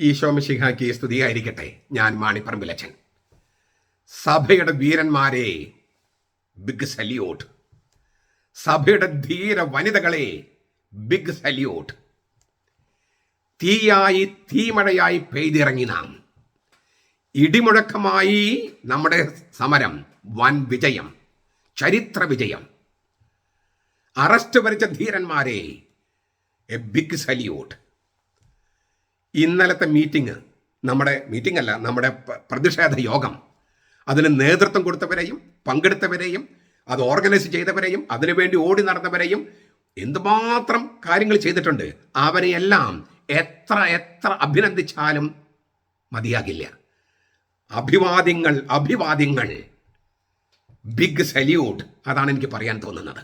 ഈശോമിശിഹാക്കി സ്തുതിയായിരിക്കട്ടെ ഞാൻ മാണിപ്പറമ്പിലച്ചൻ. സഭയുടെ വീരന്മാരെ ബിഗ് സല്യൂട്ട് സഭയുടെ ധീര വനിതകളെ ബിഗ് സല്യൂട്ട് തീയായി തീമഴയായി പെയ്തിറങ്ങി നാം. ഇടിമുഴക്കമായി നമ്മുടെ സമരം വൻ വിജയം ചരിത്ര വിജയം. അറസ്റ്റ് വരിച്ച ധീരന്മാരെ എ ബിഗ് സല്യൂട്ട് ഇന്നലത്തെ മീറ്റിംഗ് നമ്മുടെ മീറ്റിംഗ് അല്ല നമ്മുടെ പ്രതിഷേധ യോഗം. അതിന് നേതൃത്വം കൊടുത്തവരെയും പങ്കെടുത്തവരെയും അത് ഓർഗനൈസ് ചെയ്തവരെയും അതിനുവേണ്ടി ഓടി നടന്നവരെയും എന്തുമാത്രം കാര്യങ്ങൾ ചെയ്തിട്ടുണ്ട് അവരെയെല്ലാം എത്ര എത്ര അഭിനന്ദിച്ചാലും മതിയാകില്ല. അഭിവാദ്യങ്ങൾ അഭിവാദ്യങ്ങൾ. ബിഗ് സല്യൂട്ട് അതാണ് എനിക്ക് പറയാൻ തോന്നുന്നത്.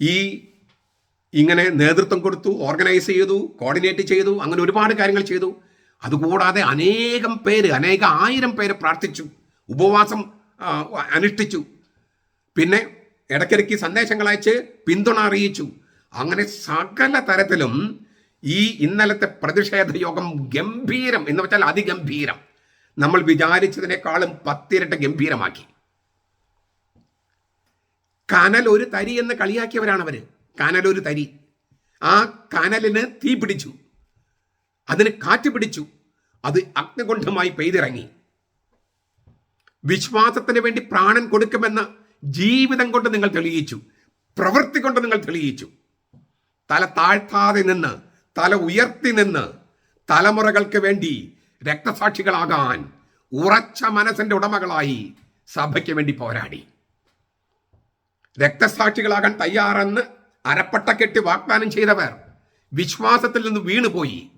ഈ ഇങ്ങനെ നേതൃത്വം കൊടുത്തു ഓർഗനൈസ് ചെയ്തു കോർഡിനേറ്റ് ചെയ്തു അങ്ങനെ ഒരുപാട് കാര്യങ്ങൾ ചെയ്തു. അതുകൂടാതെ അനേകം പേര് അനേക ആയിരം പേര് പ്രാർത്ഥിച്ചു ഉപവാസം അനുഷ്ഠിച്ചു. പിന്നെ ഇടയ്ക്കിടയ്ക്ക് സന്ദേശങ്ങൾ അയച്ച് പിന്തുണ അറിയിച്ചു. അങ്ങനെ സകല തരത്തിലും ഈ ഇന്നലത്തെ പ്രതിഷേധ യോഗം ഗംഭീരം എന്ന് വെച്ചാൽ അതിഗംഭീരം. നമ്മൾ വിചാരിച്ചതിനേക്കാളും പത്തിരട്ട് ഗംഭീരമാക്കി. കനൽ ഒരു തരി എന്ന് കളിയാക്കിയവരാണ് അവർ കനൽ ഒരു തരി. ആ കനലിന് തീ പിടിച്ചു. അതിന് കാറ്റ് പിടിച്ചു. അത് അഗ്നികുണ്ഠമായി പെയ്തിറങ്ങി. വിശ്വാസത്തിന് വേണ്ടി പ്രാണൻ കൊടുക്കുമെന്ന് ജീവിതം കൊണ്ട് നിങ്ങൾ തെളിയിച്ചു. പ്രവൃത്തി കൊണ്ട് നിങ്ങൾ തെളിയിച്ചു. തല താഴ്ത്താതെ നിന്ന് തല ഉയർത്തി നിന്ന് തലമുറകൾക്ക് വേണ്ടി രക്തസാക്ഷികളാകാൻ ഉറച്ച മനസ്സിന്റെ ഉടമകളായി സഭയ്ക്ക് വേണ്ടി പോരാടി. രക്തസാക്ഷികളാകാൻ തയ്യാറെന്ന് അരപ്പട്ട കെട്ടി വാഗ്ദാനം ചെയ്തവർ വിശ്വാസത്തിൽ നിന്ന് വീണുപോയി.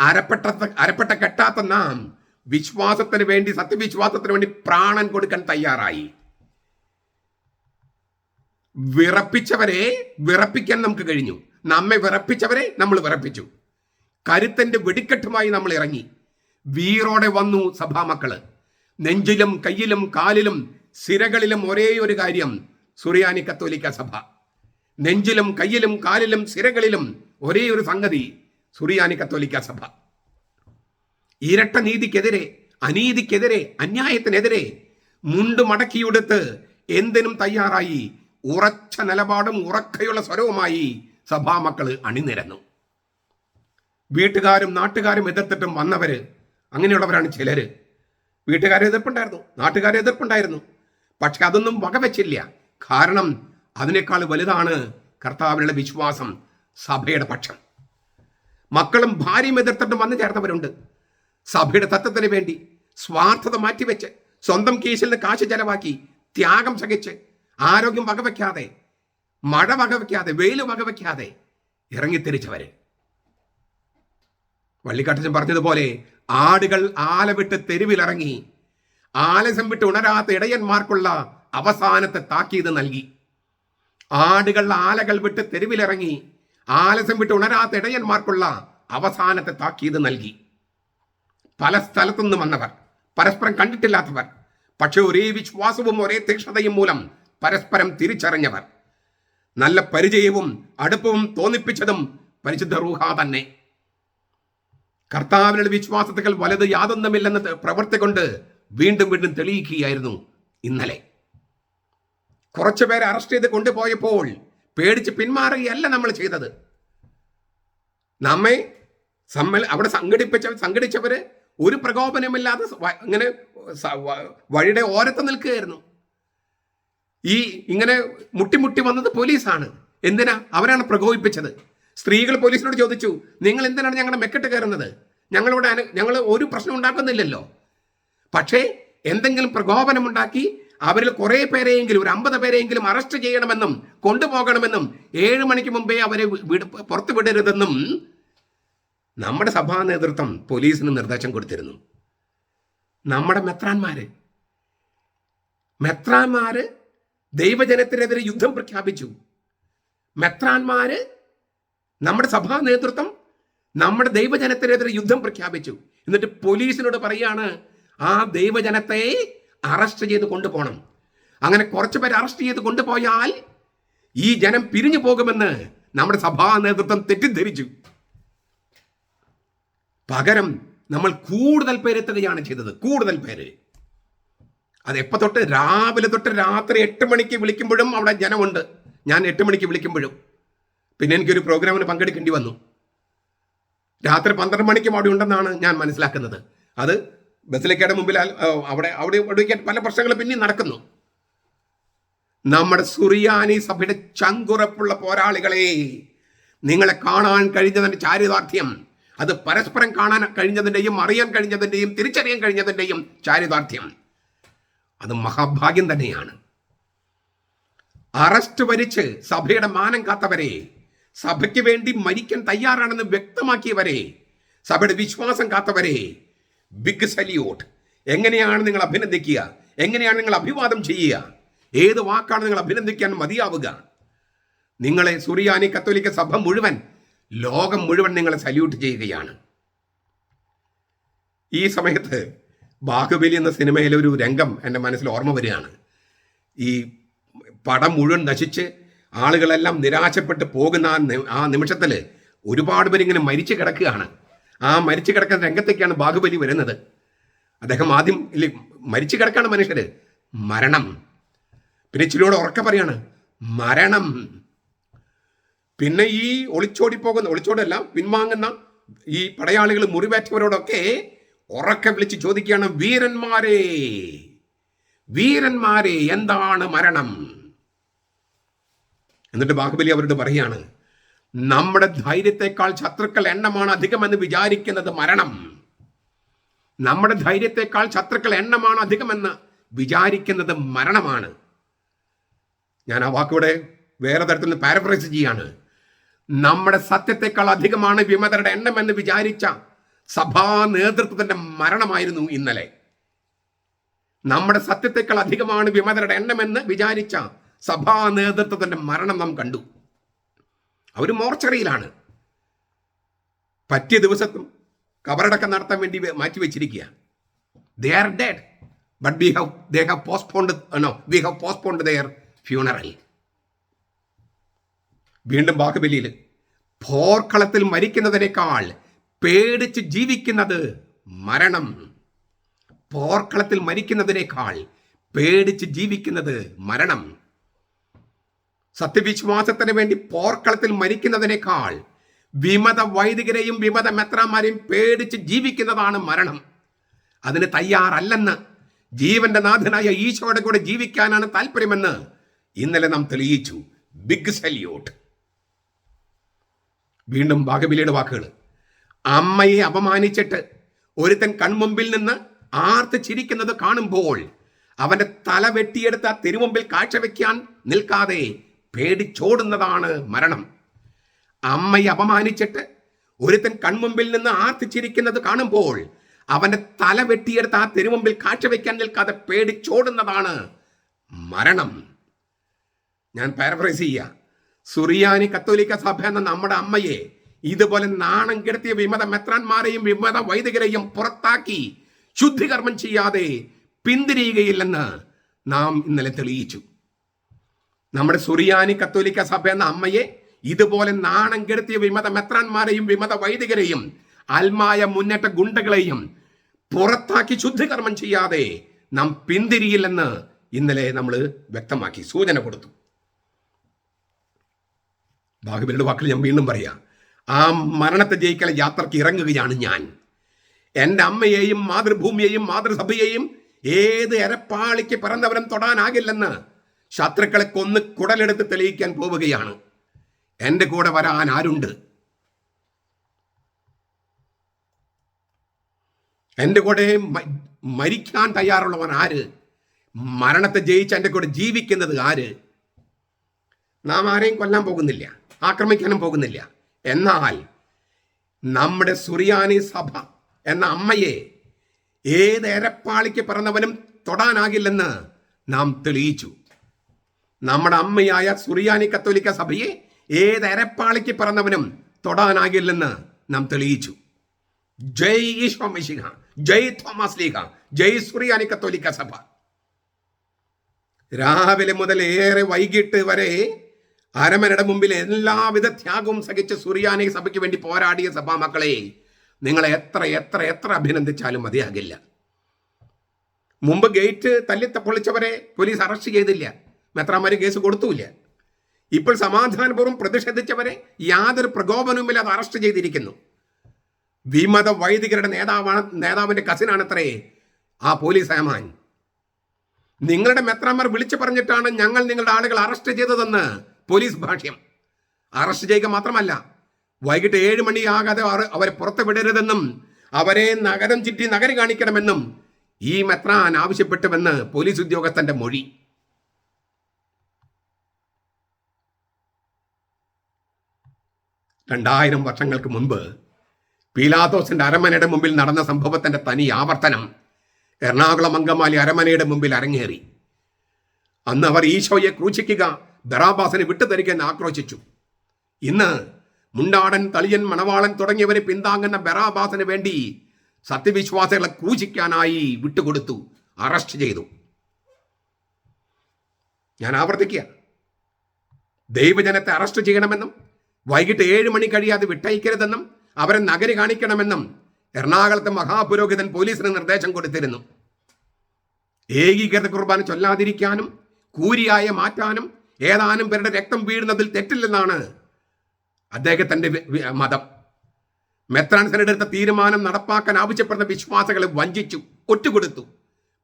അരപ്പെട്ട അരപ്പട്ട കെട്ടാത്ത നാം വിശ്വാസത്തിന് വേണ്ടി സത്യവിശ്വാസത്തിന് വേണ്ടി പ്രാണൻ കൊടുക്കാൻ തയ്യാറായി. വിറപ്പിച്ചവരെ വിറപ്പിക്കാൻ നമുക്ക് കഴിഞ്ഞു. നമ്മെ വിറപ്പിച്ചവരെ നമ്മൾ വിറപ്പിച്ചു. കരുത്തന്റെ വെടിക്കെട്ടുമായി നമ്മൾ ഇറങ്ങി. വീറോടെ വന്നു സഭാമക്കൾ നെഞ്ചിലും കയ്യിലും കാലിലും സിരകളിലും ഒരേ ഒരു കാര്യം സുറിയാനി കത്തോലിക്ക സഭ. നെഞ്ചിലും കയ്യിലും കാലിലും സിരകളിലും ഒരേ ഒരു സംഗതി സുറിയാനി കത്തോലിക്ക സഭ. ഇരട്ട നീതിക്കെതിരെ അനീതിക്കെതിരെ അന്യായത്തിനെതിരെ മുണ്ട് മടക്കിയെടുത്ത് എന്തിനും തയ്യാറായി ഉറച്ച നിലപാടും ഉറക്കയുള്ള സ്വരവുമായി സഭാമക്കൾ അണിനിരന്നു. വീട്ടുകാരും നാട്ടുകാരും എതിർത്തിട്ടും വന്നവര് അങ്ങനെയുള്ളവരാണ് ചിലര്. വീട്ടുകാരെ എതിർപ്പുണ്ടായിരുന്നു നാട്ടുകാരെ എതിർപ്പുണ്ടായിരുന്നു. പക്ഷെ അതൊന്നും വകവെച്ചില്ല. കാരണം അതിനേക്കാൾ വലുതാണ് കർത്താവിനുള്ള വിശ്വാസം സഭയുടെ പക്ഷം. മക്കളും ഭാര്യയും എതിർത്തിട്ടും വന്നു ചേർന്നവരുണ്ട് സഭയുടെ തത്വത്തിന് വേണ്ടി സ്വാർത്ഥത മാറ്റിവെച്ച് സ്വന്തം കേസിൽ നിന്ന് കാശ് ചെലവാക്കി ത്യാഗം സഹിച്ച് ആരോഗ്യം വകവയ്ക്കാതെ മഴ വകവയ്ക്കാതെ വെയിൽ വകവയ്ക്കാതെ ഇറങ്ങിത്തിരിച്ചവര്. വള്ളിക്കാട്ടച്ചൻ പറഞ്ഞതുപോലെ ആടുകൾ ആല വിട്ട് തെരുവിലിറങ്ങി ആലസം വിട്ട് ഉണരാത്ത ഇടയന്മാർക്കുള്ള അവസാനത്തെ താക്കീത് നൽകി. ആടുകൾ ആലകൾ വിട്ട് തെരുവിലിറങ്ങി ആലസം വിട്ട് ഉണരാത്ത ഇടയന്മാർക്കുള്ള അവസാനത്തെ താക്കീത് നൽകി. പല സ്ഥലത്തുനിന്ന് വന്നവർ പരസ്പരം കണ്ടിട്ടില്ലാത്തവർ പക്ഷെ ഒരേ വിശ്വാസവും ഒരേ തീക്ഷ്ണതയും മൂലം പരസ്പരം തിരിച്ചറിഞ്ഞവർ. നല്ല പരിചയവും അടുപ്പവും തോന്നിപ്പിച്ചതും പരിശുദ്ധ റൂഹ തന്നെ. കർത്താവിനുള്ള വിശ്വാസത്തിൽ വലത് യാതൊന്നുമില്ലെന്ന് പ്രവർത്തി കൊണ്ട് വീണ്ടും വീണ്ടും തെളിയിക്കുകയായിരുന്നു ഇന്നലെ. കുറച്ചു പേരെ അറസ്റ്റ് ചെയ്ത് കൊണ്ടുപോയപ്പോൾ പേടിച്ച് പിന്മാറുകയല്ല നമ്മൾ ചെയ്തത്. നമ്മെ സമ്മൽ അവിടെ സംഘടിപ്പിച്ച സംഘടിച്ചവര് ഒരു പ്രകോപനമില്ലാതെ ഇങ്ങനെ വഴിയുടെ ഓരത്ത് നിൽക്കുകയായിരുന്നു. ഈ ഇങ്ങനെ മുട്ടിമുട്ടി വന്നത് പോലീസാണ്. എന്തിനാ? അവരാണ് പ്രകോപിപ്പിച്ചത്. സ്ത്രീകൾ പോലീസിനോട് ചോദിച്ചു നിങ്ങൾ എന്തിനാണ് ഞങ്ങളുടെ മെക്കെട്ട് കയറുന്നത്? ഞങ്ങളിവിടെ അന- ഞങ്ങൾ ഒരു പ്രശ്നം ഉണ്ടാക്കുന്നില്ലല്ലോ. പക്ഷേ എന്തെങ്കിലും പ്രകോപനമുണ്ടാക്കി അവരിൽ കുറേ പേരെയെങ്കിലും ഒരു അമ്പത് പേരെയെങ്കിലും അറസ്റ്റ് ചെയ്യണമെന്നും കൊണ്ടുപോകണമെന്നും ഏഴ് മണിക്ക് മുമ്പേ അവരെ പുറത്തു വിടരുതെന്നും നമ്മുടെ സഭാ നേതൃത്വം പോലീസിന് നിർദ്ദേശം കൊടുത്തിരുന്നു. നമ്മുടെ മെത്രാന്മാര് മെത്രാന്മാര് ദൈവജനത്തിനെതിരെ യുദ്ധം പ്രഖ്യാപിച്ചു. മെത്രാന്മാര് നമ്മുടെ സഭാ നേതൃത്വം നമ്മുടെ ദൈവജനത്തിനെതിരെ യുദ്ധം പ്രഖ്യാപിച്ചു. എന്നിട്ട് പോലീസിനോട് പറയാണ് ആ ദൈവജനത്തെ അറസ്റ്റ് ചെയ്ത് കൊണ്ടുപോകണം. അങ്ങനെ കുറച്ച് പേര് അറസ്റ്റ് ചെയ്ത് കൊണ്ടുപോയാൽ ഈ ജനം പിരിഞ്ഞു പോകുമെന്ന് നമ്മുടെ സഭാ നേതൃത്വം തെറ്റിദ്ധരിച്ചു. പകരം നമ്മൾ കൂടുതൽ പേരെത്തുകയാണ് ചെയ്തത്. കൂടുതൽ പേര്. അത് എപ്പോൾ തൊട്ട്? രാവിലെ തൊട്ട് രാത്രി എട്ട് മണിക്ക് വിളിക്കുമ്പോഴും അവിടെ ജനമുണ്ട്. ഞാൻ എട്ട് മണിക്ക് വിളിക്കുമ്പോഴും. പിന്നെ എനിക്കൊരു പ്രോഗ്രാമിന് പങ്കെടുക്കേണ്ടി വന്നു. രാത്രി പന്ത്രണ്ട് മണിക്കും അവിടെ ഉണ്ടെന്നാണ് ഞാൻ മനസ്സിലാക്കുന്നത്. അത് ബസിലേക്കയുടെ മുമ്പിൽ അവിടെ അവിടെ അവിടേക്ക് പല പ്രശ്നങ്ങളും പിന്നെയും നടക്കുന്നു. നമ്മുടെ സുറിയാനി സഭയുടെ ചങ്കുറപ്പുള്ള പോരാളികളെ നിങ്ങളെ കാണാൻ കഴിഞ്ഞതിന്റെ ചാരിതാർത്ഥ്യം അത് പരസ്പരം കാണാൻ കഴിഞ്ഞതിന്റെയും അറിയാൻ കഴിഞ്ഞതിന്റെയും തിരിച്ചറിയാൻ കഴിഞ്ഞതിന്റെയും ചാരിതാർത്ഥ്യം അത് മഹാഭാഗ്യം തന്നെയാണ്. അറസ്റ്റ് വരിച്ച് സഭയുടെ മാനം കാത്തവരെ സഭയ്ക്ക് വേണ്ടി മരിക്കാൻ തയ്യാറാണെന്ന് വ്യക്തമാക്കിയവരെ സഭയുടെ വിശ്വാസം കാത്തവരെ ബിഗ് സല്യൂട്ട്. എങ്ങനെയാണ് നിങ്ങൾ അഭിനന്ദിക്കുക? എങ്ങനെയാണ് നിങ്ങൾ അഭിവാദം ചെയ്യുക? ഏത് വാക്കാണ് നിങ്ങൾ അഭിനന്ദിക്കാൻ മതിയാവുക? നിങ്ങളെ സുറിയാനി കത്തോലിക്ക സഭ മുഴുവൻ ലോകം മുഴുവൻ നിങ്ങളെ സല്യൂട്ട് ചെയ്യുകയാണ്. ഈ സമയത്ത് ബാഹുബലി എന്ന സിനിമയിലെ ഒരു രംഗം എന്റെ മനസ്സിൽ ഓർമ്മ വരികയാണ്. ഈ പടം മുഴുവൻ നശിച്ച് ആളുകളെല്ലാം നിരാശപ്പെട്ട് പോകുന്ന ആ നിമിഷത്തിൽ ഒരുപാട് പേരിങ്ങനെ മരിച്ചു കിടക്കുകയാണ്. ആ മരിച്ചു കിടക്കുന്ന രംഗത്തേക്കാണ് ബാഹുബലി വരുന്നത്. അദ്ദേഹം ആദ്യം ഇല്ലേ മരിച്ചു കിടക്കാണ് മനുഷ്യര്. മരണം. പിന്നെ ഇച്ചിരിയോടെ ഉറക്ക പറയാണ് മരണം. പിന്നെ ഈ ഒളിച്ചോടി പോകുന്ന ഒളിച്ചോടല്ല പിൻവാങ്ങുന്ന ഈ പടയാളികൾ മുറിവേറ്റവരോടൊക്കെ ഉറക്കെ വിളിച്ച് ചോദിക്കുകയാണ് വീരന്മാരെ വീരന്മാരെ എന്താണ് മരണം? എന്നിട്ട് ബാഹുബലി അവരോട് പറയാണ് നമ്മുടെ ധൈര്യത്തെക്കാൾ ശത്രുക്കൾ എണ്ണമാണ് അധികമെന്ന് വിചാരിക്കുന്നത് മരണം. നമ്മുടെ ധൈര്യത്തെക്കാൾ ശത്രുക്കൾ എണ്ണമാണ് അധികമെന്ന് വിചാരിക്കുന്നത് മരണമാണ്. ഞാൻ ആ വാക്കിവിടെ വേറെ തരത്തിൽ നിന്ന് പാരഫ്രൈസ് ചെയ്യാണ്. നമ്മുടെ സത്യത്തെക്കാൾ അധികമാണ് വിമതരുടെ എണ്ണമെന്ന് വിചാരിച്ച സഭാ നേതൃത്വത്തിന്റെ മരണമായിരുന്നു ഇന്നലെ. നമ്മുടെ സത്യത്തെക്കാൾ അധികമാണ് വിമതരുടെ എണ്ണമെന്ന് വിചാരിച്ച സഭാ നേതൃത്വത്തിന്റെ മരണം നാം കണ്ടു. അവർ മോർച്ചറിയിലാണ്. പറ്റിയ ദിവസത്തും കബറടക്കം നടത്താൻ വേണ്ടി മാറ്റി വെച്ചിരിക്കുക. They are dead but we have they have postponed no we have postponed their funeral വീണ്ടും ബാഹുബലിയിൽ പോർക്കളത്തിൽ മരിക്കുന്നതിനേക്കാൾ പേടിച്ച് ജീവിക്കുന്നത് മരണം. പോർക്കളത്തിൽ മരിക്കുന്നതിനേക്കാൾ പേടിച്ച് ജീവിക്കുന്നത് മരണം. സത്യവിശ്വാസത്തിന് വേണ്ടി പോർക്കളത്തിൽ മരിക്കുന്നതിനേക്കാൾ വിമത വൈദികരെയും വിമത മെത്രാന്മാരെയും പേടിച്ച് ജീവിക്കുന്നതാണ് മരണം. അതിന് തയ്യാറല്ലെന്ന് ജീവന്റെ നാഥനായ ഈശോയുടെ കൂടെ ജീവിക്കാനാണ് താല്പര്യമെന്ന് ഇന്നലെ നാം തെളിയിച്ചു. Big salute. വീണ്ടും ബാഗബിലിയുടെ വാക്കുകൾ. അമ്മയെ അപമാനിച്ചിട്ട് ഒരുത്തൻ കൺമുമ്പിൽ നിന്ന് ആർത്ത് ചിരിക്കുന്നത് കാണുമ്പോൾ അവന്റെ തല വെട്ടിയെടുത്ത തിരുമുമ്പിൽ കാഴ്ചവെക്കാൻ നിൽക്കാതെ പേടിച്ചോടുന്നതാണ് മരണം. അമ്മയെ അപമാനിച്ചിട്ട് ഒരുത്തൻ കൺമുമ്പിൽ നിന്ന് ആർത്തിച്ചിരിക്കുന്നത് കാണുമ്പോൾ അവന്റെ തല വെട്ടിയെടുത്ത് ആ തിരുമുമ്പിൽ കാഴ്ചവെക്കാൻ നിൽക്കാതെ പേടിച്ചോടുന്നതാണ് മരണം. ഞാൻ പാരഫ്രൈസ് ചെയ്യുക സുറിയാനി കത്തോലിക്ക സഭ എന്ന നമ്മുടെ അമ്മയെ ഇതുപോലെ നാണം കെടുത്തിയ വിമത മെത്രാന്മാരെയും വിമത വൈദികരെയും പുറത്താക്കി ശുദ്ധികർമ്മം ചെയ്യാതെ പിന്തിരിയുകയില്ലെന്ന് നാം ഇന്നലെ തെളിയിച്ചു. നമ്മുടെ സുറിയാനി കത്തോലിക്ക സഭ എന്ന അമ്മയെ ഇതുപോലെ നാണം കെടുത്തിയ വിമത മെത്രാന്മാരെയും വിമത വൈദികരെയും ആത്മായ മുന്നേറ്റ ഗുണ്ടകളെയും പുറത്താക്കി ശുദ്ധികർമ്മം ചെയ്യാതെ നാം പിന്തിരിയില്ലെന്ന് ഇന്നലെ നമ്മൾ വ്യക്തമാക്കി സൂചന കൊടുത്തു. ബാഹുബലിയുടെ വാക്കിൽ ഞാൻ വീണ്ടും പറയാം. ആ മരണത്തെ ജയിക്കല യാത്രയ്ക്ക് ഇറങ്ങുകയാണ് ഞാൻ. എന്റെ അമ്മയെയും മാതൃഭൂമിയെയും മാതൃസഭയെയും ഏത് എരപ്പാളിക്ക് പിറന്നവരും തൊടാനാകില്ലെന്ന് ശത്രുക്കളെ കൊന്ന് കുടലെടുത്ത് തെളിയിക്കാൻ പോവുകയാണ്. എന്റെ കൂടെ വരാൻ ആരുണ്ട്? എന്റെ കൂടെ മരിക്കാൻ തയ്യാറുള്ളവൻ ആര്? മരണത്തെ ജയിച്ച് എന്റെ കൂടെ ജീവിക്കുന്നത് ആര്? നാം ആരെയും കൊല്ലാൻ പോകുന്നില്ല ആക്രമിക്കാനും പോകുന്നില്ല. എന്നാൽ നമ്മുടെ സുറിയാനി സഭ എന്ന അമ്മയെ ഏത് എരപ്പാളിക്ക് പിറന്നവനും തൊടാനാകില്ലെന്ന് നാം തെളിയിച്ചു. നമ്മുടെ അമ്മയായ സുറിയാനി കത്തോലിക്ക സഭയെ ഏത് അരപ്പാളിക്ക് പിറന്നവനും തൊടാനാകില്ലെന്ന് നാം തെളിയിച്ചു. ജയ് ഈശോ മിശിഹ ജയ് തോമസ് ലീഹ ജയ് സുറിയാനി കത്തോലിക്ക സഭ. രാവിലെ മുതൽ ഏറെ വൈകിട്ട് വരെ അരമനയുടെ മുമ്പിൽ എല്ലാവിധ ത്യാഗവും സഹിച്ച് സുറിയാനി സഭയ്ക്ക് വേണ്ടി പോരാടിയ സഭാ മക്കളെ നിങ്ങളെ എത്ര എത്ര എത്ര അഭിനന്ദിച്ചാലും മതിയാകില്ല. മുമ്പ് ഗേറ്റ് തല്ലിത്ത പൊളിച്ചവരെ പോലീസ് അറസ്റ്റ് ചെയ്തില്ല. മെത്രാമാര് കേസ് കൊടുത്തൂല്ല. ഇപ്പോൾ സമാധാനപൂർവം പ്രതിഷേധിച്ചവരെ യാതൊരു പ്രകോപനവുമില്ല അത് അറസ്റ്റ് ചെയ്തിരിക്കുന്നു. വിമത വൈദികരുടെ നേതാവാണ് നേതാവിന്റെ കസിനാണത്രേ ആ പോലീസ് ഏമാൻ നിങ്ങളുടെ മെത്രാമാർ വിളിച്ചു പറഞ്ഞിട്ടാണ് ഞങ്ങൾ നിങ്ങളുടെ ആളുകൾ അറസ്റ്റ് ചെയ്തതെന്ന് പോലീസ് ഭാഷ്യം. അറസ്റ്റ് ചെയ്യുക മാത്രമല്ല വൈകിട്ട് ഏഴ് മണിയാകാതെ അവരെ പുറത്ത് വിടരുതെന്നും അവരെ നഗരം ചുറ്റി നഗരം കാണിക്കണമെന്നും ഈ മെത്രാൻ ആവശ്യപ്പെട്ടുവെന്ന് പോലീസ് ഉദ്യോഗസ്ഥന്റെ മൊഴി. രണ്ടായിരം വർഷങ്ങൾക്ക് മുൻപ് പീലാത്തോസിന്റെ അരമനയുടെ മുമ്പിൽ നടന്ന സംഭവത്തിന്റെ തനി ആവർത്തനം എറണാകുളം അങ്കമാലി അരമനയുടെ മുമ്പിൽ അരങ്ങേറി. അന്ന് അവർ ഈശോയെ ക്രൂശിക്കുക ബറാബാസിനെ വിട്ടുതരികെന്ന് ആക്രോശിച്ചു. ഇന്ന് മുണ്ടാടൻ തളിയൻ മണവാളൻ തുടങ്ങിയവരെ പിന്താങ്ങുന്ന ബറാബാസിന് വേണ്ടി സത്യവിശ്വാസികളെ ക്രൂശിക്കാനായി വിട്ടുകൊടുത്തു അറസ്റ്റ് ചെയ്തു. ഞാൻ ആവർത്തിക്കുക. ദൈവജനത്തെ അറസ്റ്റ് ചെയ്യണമെന്നും വൈകിട്ട് ഏഴ് മണി കഴിയാതെ വിട്ടയക്കരുതെന്നും അവരെ നഗരി കാണിക്കണമെന്നും എറണാകുളത്തെ മഹാപുരോഹിതൻ പോലീസിന് നിർദ്ദേശം കൊടുത്തിരുന്നു. ഏകീകൃത കുർബാന ചൊല്ലാതിരിക്കാനും കൂരിയായ മാറ്റാനും ഏതാനും പേരുടെ രക്തം വീഴുന്നതിൽ തെറ്റില്ലെന്നാണ് അദ്ദേഹത്തിന്റെ മതം. മെത്രാൻസൻ എടുത്ത തീരുമാനം നടപ്പാക്കാൻ ആവശ്യപ്പെടുന്ന വിശ്വാസികളെ വഞ്ചിച്ചു ഒറ്റുകൊടുത്തു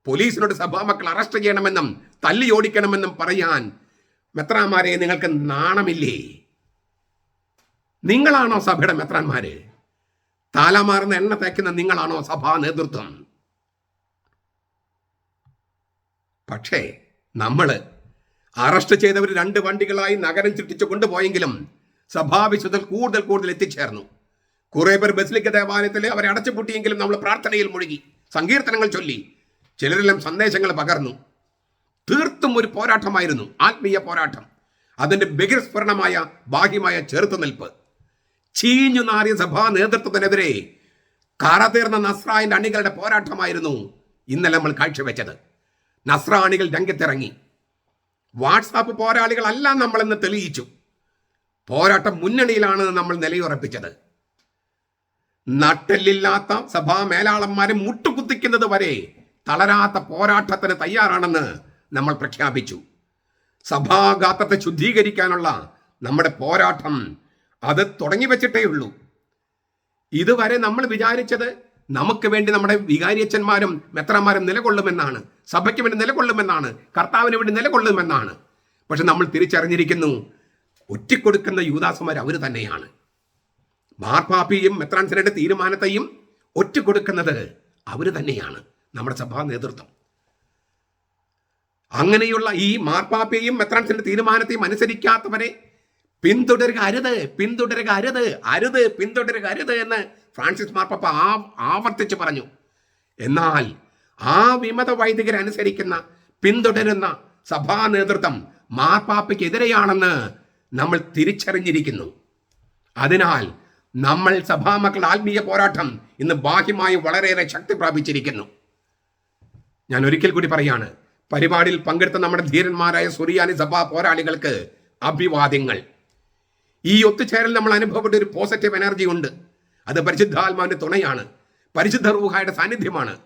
പോലീസിനോട് സഭാമക്കൾ അറസ്റ്റ് ചെയ്യണമെന്നും തല്ലിയോടിക്കണമെന്നും പറയാൻ മെത്രാമാരെ നിങ്ങൾക്ക് നാണമില്ലേ? നിങ്ങളാണോ സഭയുടെ മെത്രാന്മാര്? താലമാർന്ന എണ്ണ തേക്കുന്ന നിങ്ങളാണോ സഭാ നേതൃത്വം? പക്ഷേ നമ്മൾ അറസ്റ്റ് ചെയ്തവർ രണ്ട് വണ്ടികളായി നഗരം ചുറ്റിച്ചു കൊണ്ടുപോയെങ്കിലും സഭാവിശുദ്ധൽ കൂടുതൽ കൂടുതൽ എത്തിച്ചേർന്നു. കുറെ പേർ ബസിലിക്ക ദേവാലയത്തിൽ അവരെ അടച്ചുപൂട്ടിയെങ്കിലും നമ്മൾ പ്രാർത്ഥനയിൽ മുഴുകി സങ്കീർത്തനങ്ങൾ ചൊല്ലി ചിലരെല്ലാം സന്ദേശങ്ങൾ പകർന്നു. തീർത്തും ഒരു പോരാട്ടമായിരുന്നു ആത്മീയ പോരാട്ടം. അതിന്റെ ബഹിർസ്ഫുരണമായ ബാഹ്യമായ ചെറുത്തുനിൽപ്പ്. ചീഞ്ഞു നാറിയ സഭാ നേതൃത്വത്തിനെതിരെ കറതീർന്ന നസ്രായന്റെ അണികളുടെ പോരാട്ടമായിരുന്നു ഇന്നലെ നമ്മൾ കാഴ്ചവെച്ചത്. നസ്രാണികൾ രംഗത്തിറങ്ങി. വാട്സാപ്പ് പോരാളികളല്ല നമ്മളെന്ന് തെളിയിച്ചു. പോരാട്ടം മുന്നണിയിലാണ് നമ്മൾ നിലയുറപ്പിച്ചത്. നട്ടെല്ലില്ലാത്ത സഭാ മേലാളന്മാരെ മുട്ടുകുത്തിക്കുന്നത് വരെ തളരാത്ത പോരാട്ടത്തിന് തയ്യാറാണെന്ന് നമ്മൾ പ്രഖ്യാപിച്ചു. സഭാഘാത്തത്തെ ശുദ്ധീകരിക്കാനുള്ള നമ്മുടെ പോരാട്ടം അത് തുടങ്ങി വെച്ചിട്ടേ ഉള്ളൂ ഇതുവരെ നമ്മൾ വിചാരിച്ചത് നമുക്ക് വേണ്ടി നമ്മുടെ വികാരിയച്ഛന്മാരും മെത്രന്മാരും നിലകൊള്ളുമെന്നാണ്. സഭയ്ക്ക് വേണ്ടി നിലകൊള്ളുമെന്നാണ്. കർത്താവിന് വേണ്ടി നിലകൊള്ളുമെന്നാണ്. പക്ഷെ നമ്മൾ തിരിച്ചറിഞ്ഞിരിക്കുന്നു ഒറ്റിക്കൊടുക്കുന്ന യൂദാസന്മാർ അവർ തന്നെയാണ്. മാർപ്പാപ്പിയും മെത്രാൻസിനയുടെ തീരുമാനത്തെയും ഒറ്റിക്കൊടുക്കുന്നത് അവർ തന്നെയാണ്. നമ്മുടെ സഭാ നേതൃത്വം. അങ്ങനെയുള്ള ഈ മാർപ്പാപ്പയെയും മെത്രാൻസിന്റെ തീരുമാനത്തെയും അനുസരിക്കാത്തവരെ പിന്തുടരുക അരുത് പിന്തുടരുക അരുത് അരുത് പിന്തുടരുക അരുത് എന്ന് ഫ്രാൻസിസ് മാർപ്പാപ്പ ആ ആവർത്തിച്ച് പറഞ്ഞു. എന്നാൽ ആ വിമത വൈദികരനുസരിക്കുന്ന പിന്തുടരുന്ന സഭാ നേതൃത്വം മാർപ്പാപ്പയ്ക്കെതിരെയാണെന്ന് നമ്മൾ തിരിച്ചറിഞ്ഞിരിക്കുന്നു. അതിനാൽ നമ്മൾ സഭാമക്കളുടെ ആത്മീയ പോരാട്ടം ഇന്ന് ബാഹ്യമായി വളരെയേറെ ശക്തി പ്രാപിച്ചിരിക്കുന്നു. ഞാൻ ഒരിക്കൽ കൂടി പറയാണ് പരിപാടിയിൽ പങ്കെടുത്ത നമ്മുടെ ധീരന്മാരായ സുറിയാനി സഭാ പോരാളികൾക്ക് അഭിവാദ്യങ്ങൾ. ഈ ഒത്തുചേരൽ നമ്മൾ അനുഭവപ്പെട്ട ഒരു പോസിറ്റീവ് എനർജി ഉണ്ട്. അത് പരിശുദ്ധാത്മാവിന്റെ തുണയാണ്. പരിശുദ്ധ റൂഹായുടെ സാന്നിധ്യമാണ്.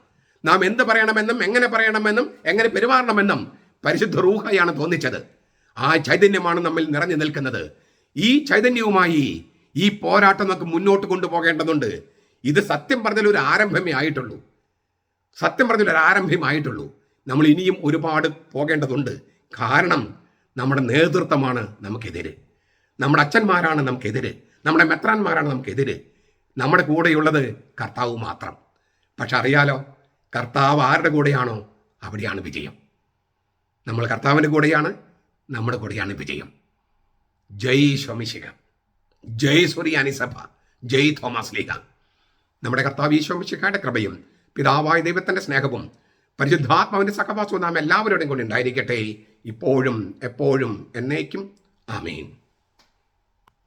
നാം എന്ത് പറയണമെന്നും എങ്ങനെ പറയണമെന്നും എങ്ങനെ പെരുമാറണമെന്നും പരിശുദ്ധ റൂഹയാണ് തോന്നിച്ചത്. ആ ചൈതന്യമാണ് നമ്മിൽ നിറഞ്ഞു നിൽക്കുന്നത്. ഈ ചൈതന്യവുമായി ഈ പോരാട്ടം നമുക്ക് മുന്നോട്ട് കൊണ്ടുപോകേണ്ടതുണ്ട്. ഇത് സത്യം പറഞ്ഞാൽ ഒരു ആരംഭമേ ആയിട്ടുള്ളൂ. സത്യം പറഞ്ഞാൽ ഒരു ആരംഭമായിട്ടുള്ളൂ നമ്മൾ ഇനിയും ഒരുപാട് പോകേണ്ടതുണ്ട്. കാരണം നമ്മുടെ നേതൃത്വമാണ് നമുക്കെതിര്. നമ്മുടെ അച്ഛന്മാരാണ് നമുക്കെതിരെ നമ്മുടെ മെത്രാന്മാരാണ് നമുക്കെതിരെ. നമ്മുടെ കൂടെയുള്ളത് കർത്താവ് മാത്രം. പക്ഷെ അറിയാലോ കർത്താവ് ആരുടെ കൂടെയാണോ അവിടെയാണ് വിജയം. നമ്മൾ കർത്താവിന്റെ കൂടെയാണ് നമ്മുടെ കൂടെയാണ് വിജയം. ജയ് ശോമിശിക. ജയ് സുറിയാനി സഭ. ജയ് തോമസ് ലീഗ. നമ്മുടെ കർത്താവ് ഈശോമിശിഖയുടെ കൃപയും പിതാവായ ദൈവത്തിന്റെ സ്നേഹവും പരിശുദ്ധാത്മാവിന്റെ സഹവാസവും നാം എല്ലാവരുടെയും കൊണ്ട് ഉണ്ടായിരിക്കട്ടെ. ഇപ്പോഴും എപ്പോഴും എന്നേക്കും. ആമേൻ.